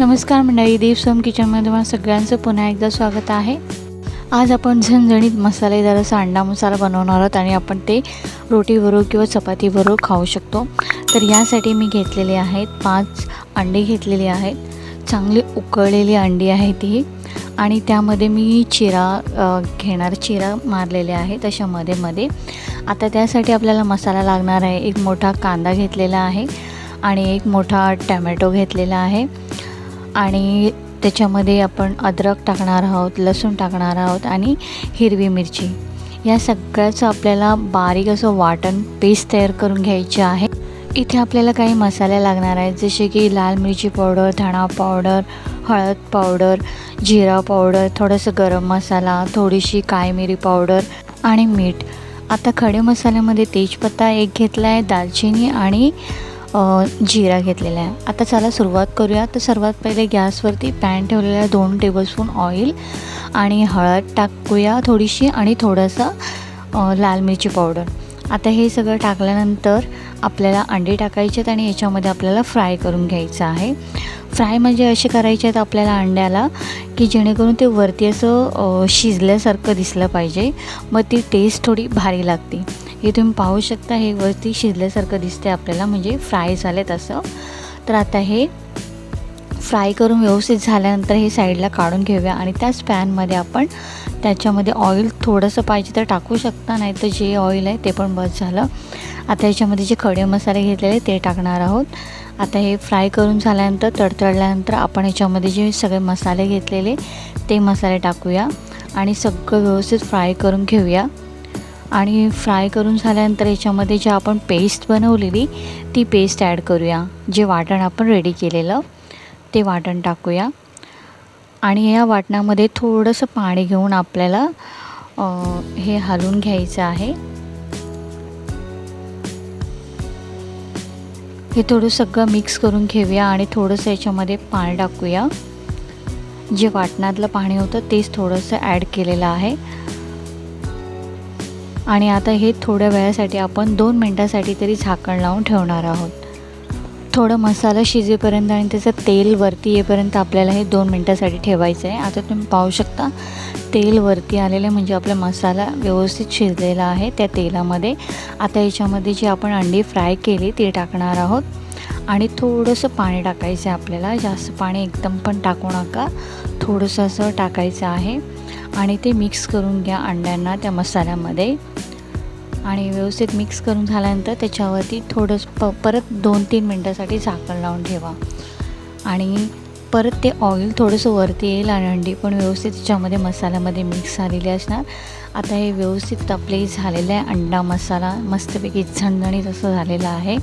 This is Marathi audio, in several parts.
नमस्कार मंडळी देव सोम किचनमध्ये तुम्हाला सगळ्यांचं पुन्हा एकदा स्वागत आहे. आज आपण झणझणीत मसालेदार असा अंडा मसाला बनवणार आहोत आणि आपण ते रोटीबरोबर किंवा चपातीबरोबर खाऊ शकतो. तर यासाठी मी घेतलेले आहेत पाच अंडे घेतलेले आहेत. चांगली उकळलेली अंडी आहे ती. आणि त्यामध्ये मी चिरा घेणार चिरा मारलेले आहे तशामध्ये मध्ये. आता त्यासाठी आपल्याला मसाला लागणार आहे. एक मोठा कांदा घेतलेला आहे आणि एक मोठा टॅमॅटो घेतलेला आहे. आणि त्याच्यामध्ये आपण अद्रक टाकणार आहोत लसूण टाकणार आहोत आणि हिरवी मिरची. या सगळ्याचं आपल्याला बारीक असं वाटण पेस्ट तयार करून घ्यायची आहे. इथे आपल्याला काही मसाले लागणार आहेत जसे की लाल मिरची पावडर धणा पावडर हळद पावडर जिरा पावडर थोडंसं गरम मसाला थोडीशी काळी मिरी पावडर आणि मीठ. आता खडे मसाल्यामध्ये तेजपत्ता एक घेतला आहे दालचिनी आणि जिरा घेतलेला आहे. आता चला सुरुवात करूया. तर सर्वात पहिले गॅसवरती पॅन ठेवलेला आहे दोन टेबलस्पून ऑइल आणि हळद टाकूया थोडीशी आणि थोडंसं लाल मिरची पावडर आता हे सगळं टाकल्यानंतर आपल्याला अंडे टाकायचे आहेत आणि याच्यामध्ये आपल्याला फ्राय करून घ्यायचं आहे. फ्राय म्हणजे असे करायचे आहेत आपल्याला अंड्याला की जेणेकरून ते वरती असं शिजल्यासारखं दिसलं पाहिजे. मग ती टेस्ट थोडी भारी लागते. हे तुम्ही पाहू शकता हे वरती शिजल्यासारखं दिसते आपल्याला म्हणजे फ्राय झालेत असं. तर आता हे फ्राय करून व्यवस्थित झाल्यानंतर हे साईडला काढून घेऊया आणि त्याच पॅनमध्ये आपण त्याच्यामध्ये ऑइल थोडंसं पाहिजे तर टाकू शकता नाही तर जे ऑइल आहे ते पण बस झालं. आता याच्यामध्ये जे खडे मसाले घेतलेले ते टाकणार आहोत. आता हे फ्राय करून झाल्यानंतर तडतडल्यानंतर आपण याच्यामध्ये जे सगळे मसाले घेतलेले ते मसाले टाकूया आणि सगळं व्यवस्थित फ्राय करून घेऊया. आणि फ्राय करून झाल्यानंतर याच्यामध्ये जे आपण पेस्ट बनवलेली ती पेस्ट ॲड करूया. जे वाटण आपण रेडी केलेलं ते वाटण टाकूया. आणि या वाटणामध्ये थोडंसं पाणी घेऊन आपल्याला हे हलवून घ्यायचं आहे. हे थोडं सगळं मिक्स करून घेऊया आणि थोडंसं याच्यामध्ये पाणी टाकूया. जे वाटणातलं पाणी होतं तेच थोडंसं ॲड केलेलं आहे. आणि आता हे थोड्या वेळासाठी आपण दोन मिनटासाठी तरी झाकण लावून ठेवणार आहोत. थोडं मसाला शिजेपर्यंत आणि त्याचं तेल वरती येईपर्यंत आपल्याला हे दोन मिनटासाठी ठेवायचं आहे. आता तुम्ही पाहू शकता तेल वरती आलेलं आहे म्हणजे आपला मसाला व्यवस्थित शिजलेला आहे त्या तेलामध्ये. आता याच्यामध्ये जी आपण अंडी फ्राय केली ती टाकणार आहोत. आणि थोडंसं पाणी टाकायचं आहे आपल्याला. जास्त पाणी एकदम पण टाकू नका. थोडंसं असं टाकायचं आहे. आणि ते मिक्स करून घ्या अंड्यांना त्या मसाल्यामध्ये. आणि व्यवस्थित मिक्स करून झाल्यानंतर त्याच्यावरती थोडंसं प परत दोन तीन मिनटासाठी झाकण लावून ठेवा. आणि परत ते ऑइल थोडंसं वरती येईल आणि अंडी पण व्यवस्थित त्याच्यामध्ये मसाल्यामध्ये मिक्स झालेली असणार. आता हे व्यवस्थित तपले झालेलं आहे अंडा मसाला मस्तपैकी झणझणीत असं झालेलं आहे.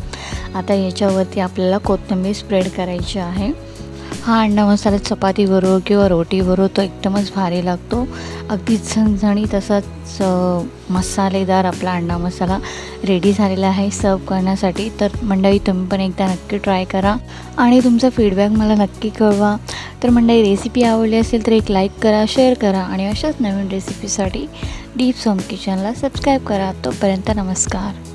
आता याच्यावरती आपल्याला कोथिंबीर स्प्रेड करायची आहे. हा अंडा मसाला चपातीबरोबर किंवा रोटीबरोबर तो एकदमच भारी लागतो. अगदी झणझणीत तसाच मसालेदार आपला अंडा मसाला रेडी झालेला आहे सर्व करण्यासाठी. तर मंडळी तुम्ही पण एकदा नक्की ट्राय करा. आणि तुमचा फीडबॅक मला नक्की कळवा. तर मंडळी रेसिपी आवडली असेल तर एक लाईक करा शेअर करा आणि अशाच नवीन रेसिपीसाठी डीप सोम किचनला सबस्क्राईब करा. तोपर्यंत नमस्कार.